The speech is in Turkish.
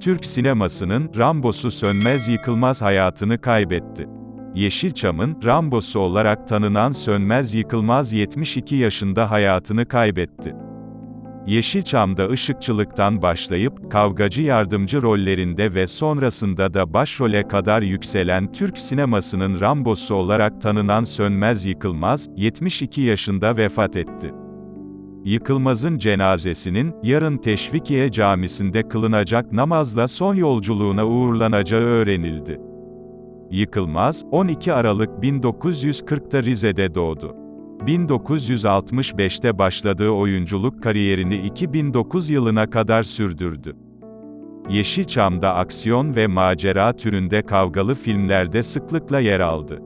Türk sinemasının Rambosu Sönmez Yıkılmaz hayatını kaybetti. Yeşilçam'ın Rambosu olarak tanınan Sönmez Yıkılmaz 72 yaşında hayatını kaybetti. Yeşilçam'da ışıkçılıktan başlayıp, kavgacı yardımcı rollerinde ve sonrasında da başrole kadar yükselen Türk sinemasının Rambosu olarak tanınan Sönmez Yıkılmaz, 72 yaşında vefat etti. Yıkılmaz'ın cenazesinin, yarın Teşvikiye Camisi'nde kılınacak namazla son yolculuğuna uğurlanacağı öğrenildi. Yıkılmaz, 12 Aralık 1940'ta Rize'de doğdu. 1965'te başladığı oyunculuk kariyerini 2009 yılına kadar sürdürdü. Yeşilçam'da aksiyon ve macera türünde kavgalı filmlerde sıklıkla yer aldı.